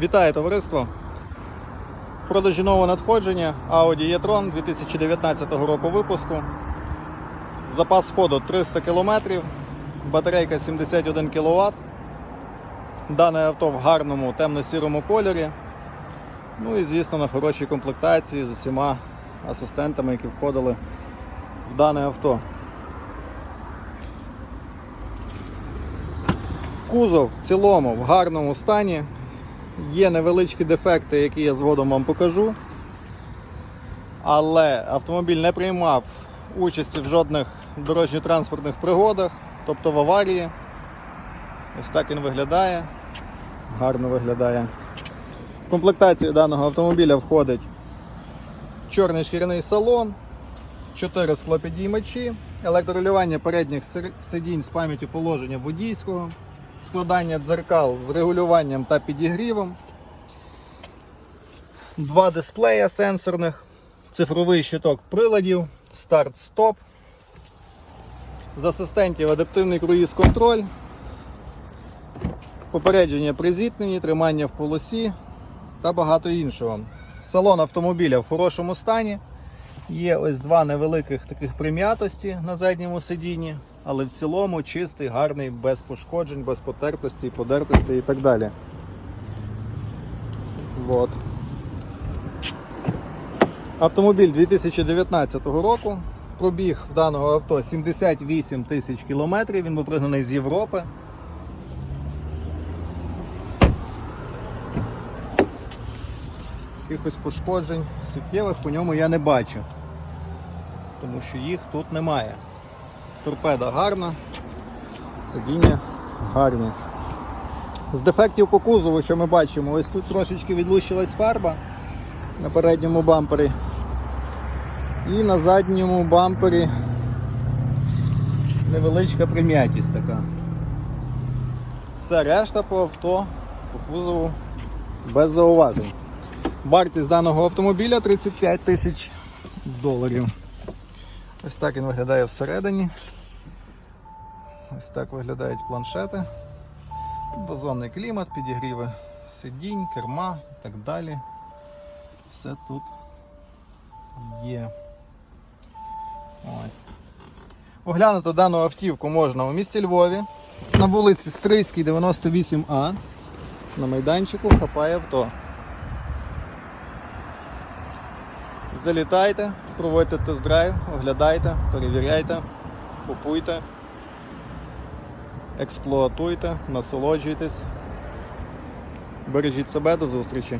Вітаю товариство! Продажі нового надходження Audi e-tron 2019 року випуску. Запас ходу 300 км, батарейка 71 кВт. Дане авто в гарному темно-сірому кольорі. Ну і звісно на хорошій комплектації з усіма асистентами, які входили в дане авто. Кузов в цілому в гарному стані. Є невеличкі дефекти, які я згодом вам покажу. Але автомобіль не приймав участі в жодних дорожньо-транспортних пригодах, тобто в аварії. Ось так він виглядає. Гарно виглядає. В комплектацію даного автомобіля входить чорний шкіряний салон, 4 склопідіймачі, електролювання передніх сидінь з пам'яттю положення водійського, складання дзеркал з регулюванням та підігрівом, два дисплея сенсорних, цифровий щиток приладів, старт-стоп, з асистентів адаптивний круїз-контроль, попередження при зіткненні, тримання в полосі та багато іншого. Салон автомобіля в хорошому стані. Є ось два невеликих таких прим'ятості на задньому сидінні, але в цілому чистий, гарний, без пошкоджень, без потертості, подертості і так далі. Вот. Автомобіль 2019 року. Пробіг в даного авто 78 тисяч кілометрів. Він був пригнаний з Європи. Якихось пошкоджень суттєвих по ньому я не бачу, тому що їх тут немає. Торпеда гарна, сидіння гарні. З дефектів по кузову, що ми бачимо, ось тут трошечки відлущилась фарба на передньому бампері. І на задньому бампері невеличка прим'ятість така. Все решта по авто, по кузову без зауважень. Вартість даного автомобіля 35 тисяч доларів. Ось так він виглядає всередині. Ось так виглядають планшети. Двозонний клімат, підігріви сидінь, керма і так далі. Все тут є. Ось. Оглянути дану автівку можна у місті Львові на вулиці Стрийській, 98А. На майданчику хапає авто. Залітайте, проводьте тест-драйв, оглядайте, перевіряйте, купуйте, експлуатуйте, насолоджуйтесь. Бережіть себе, до зустрічі!